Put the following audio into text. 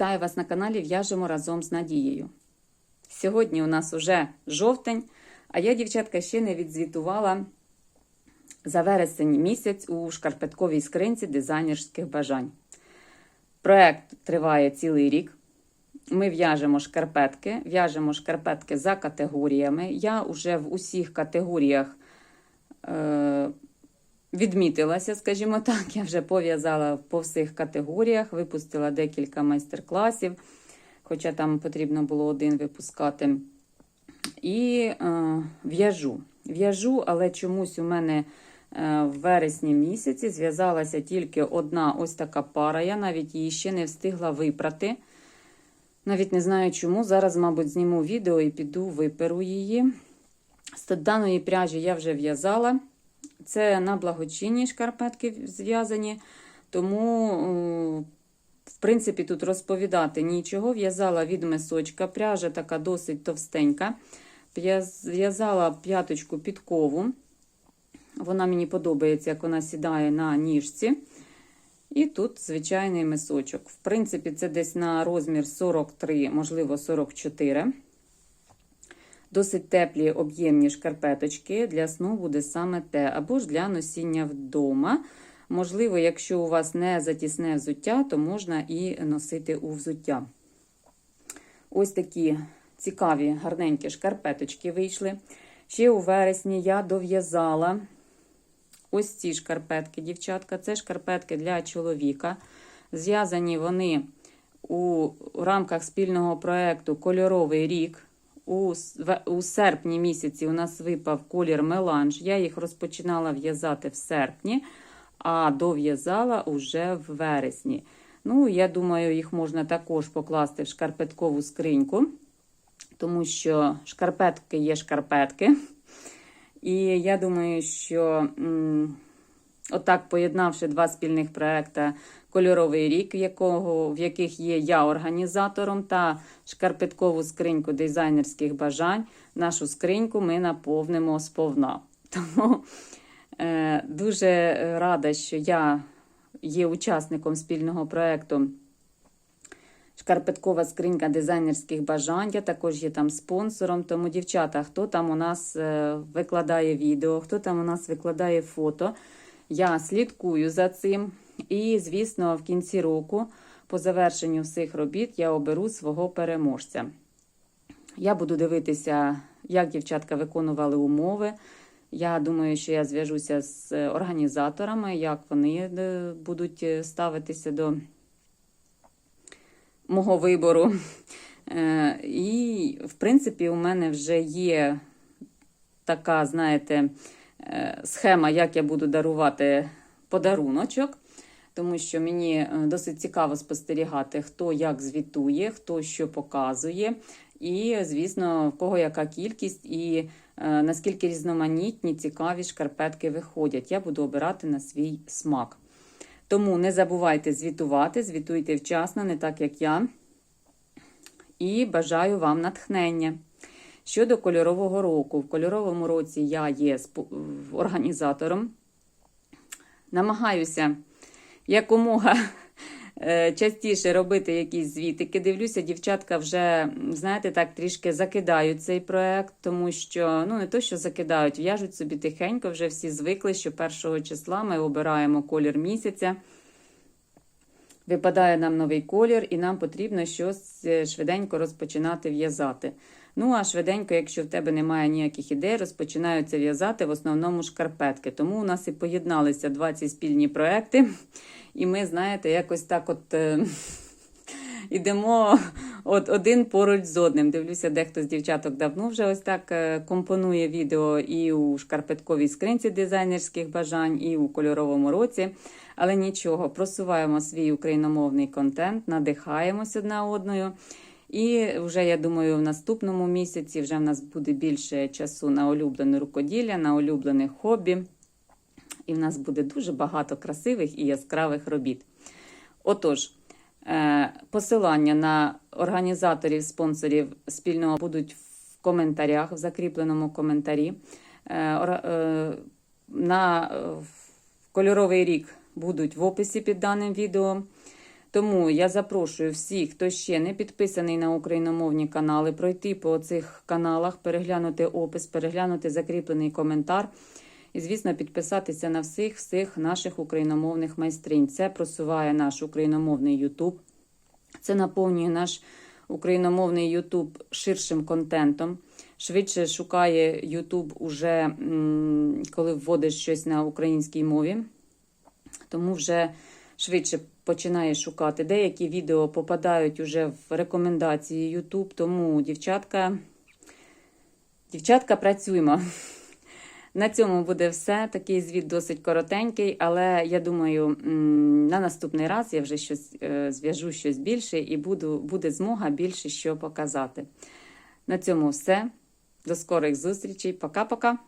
Вітаю вас на каналі В'яжемо разом з Надією. Сьогодні у нас уже жовтень, а я, дівчатка, ще не відзвітувала за вересень місяць у шкарпетковій скринці дизайнерських бажань. Проект триває цілий рік. Ми в'яжемо шкарпетки, в'яжемо шкарпетки за категоріями. Я вже в усіх категоріях е, відмітилася, скажімо так. Я вже пов'язала по всіх категоріях, випустила декілька майстер-класів, хоча там потрібно було один випускати. І е, в'яжу. В'яжу, але чомусь у мене е, в вересні місяці зв'язалася тільки одна ось така пара. Я навіть її ще не встигла випрати. Навіть не знаю чому. Зараз, мабуть, зніму відео і піду виперу її. З даної пряжі я вже в'язала. Це на благочинні шкарпетки зв'язані, тому, в принципі, тут розповідати нічого. В'язала від мисочка. Пряжа така досить товстенька. В'язала п'яточку підкову. Вона мені подобається, як вона сідає на ніжці. І тут звичайний мисочок. В принципі, це десь на розмір 43, можливо, 44. Досить теплі об'ємні шкарпеточки. Для сну буде саме те, або ж для носіння вдома. Можливо, якщо у вас не затісне взуття, то можна і носити у взуття. Ось такі цікаві, гарненькі шкарпеточки вийшли. Ще у вересні я дов'язала ось ці шкарпетки, дівчатка. Це шкарпетки для чоловіка. Зв'язані вони у рамках спільного проєкту Кольоровий рік. У, у серпні місяці у нас випав колір меланж. Я їх розпочинала в'язати в серпні, а дов'язала уже в вересні. Ну, я думаю, їх можна також покласти в шкарпеткову скриньку, тому що шкарпетки є шкарпетки. І я думаю, що м, отак, поєднавши два спільних проекти Кольоровий рік, в, якого, в яких є я організатором, та шкарпеткову скриньку дизайнерських бажань, нашу скриньку ми наповнимо сповна. Тому е, дуже рада, що я є учасником спільного проєкту Шкарпеткова скринька дизайнерських бажань. Я також є там спонсором. Тому, дівчата, хто там у нас е, викладає відео, хто там у нас викладає фото, я слідкую за цим. І, звісно, в кінці року, по завершенню всіх робіт, я оберу свого переможця. Я буду дивитися, як дівчатка виконували умови. Я думаю, що я зв'яжуся з організаторами, як вони будуть ставитися до мого вибору. І, в принципі, у мене вже є така, знаєте, схема, як я буду дарувати подаруночок тому що мені досить цікаво спостерігати, хто як звітує, хто що показує, і, звісно, в кого яка кількість, і е, наскільки різноманітні, цікаві шкарпетки виходять. Я буду обирати на свій смак. Тому не забувайте звітувати, звітуйте вчасно, не так як я. І бажаю вам натхнення. Щодо кольорового року, в кольоровому році я є організатором. Намагаюся якомога е, частіше робити якісь звітики. Дивлюся, дівчатка вже, знаєте, так трішки закидають цей проект, тому що, ну, не то, що закидають, в'яжуть собі тихенько, вже всі звикли, що 1 числа ми обираємо колір місяця. Випадає нам новий колір, і нам потрібно щось е, швиденько розпочинати в'язати. Ну, а швиденько, якщо в тебе немає ніяких ідей, розпочинаються в'язати в основному шкарпетки. Тому у нас і поєдналися два ці спільні проекти. І ми, знаєте, якось так от е, ідемо от один поруч з одним. Дивлюся, дехто з дівчаток давно вже ось так е, компонує відео і у шкарпетковій скринці дизайнерських бажань, і у кольоровому році. Але нічого, просуваємо свій україномовний контент, надихаємось одна одною. І вже, я думаю, в наступному місяці вже в нас буде більше часу на улюблене рукоділля, на улюблене хобі. І в нас буде дуже багато красивих і яскравих робіт. Отож, посилання на організаторів, спонсорів спільного будуть в коментарях, в закріпленому коментарі. Е, е, на кольоровий рік будуть в описі під даним відео. Тому я запрошую всіх, хто ще не підписаний на україномовні канали, пройти по цих каналах, переглянути опис, переглянути закріплений коментар. І, звісно, підписатися на всіх всіх наших україномовних майстринь. Це просуває наш україномовний Ютуб. Це наповнює наш україномовний Ютуб ширшим контентом. Швидше шукає Ютуб уже коли вводиш щось на українській мові. Тому вже швидше починає шукати. Деякі відео попадають уже в рекомендації Ютуб. Тому, дівчатка, дівчатка, працюємо. На цьому буде все. Такий звіт досить коротенький, але я думаю, на наступний раз я вже щось е, зв'яжу щось більше і буду, буде змога більше що показати. На цьому все. До скорих зустрічей. Пока-пока.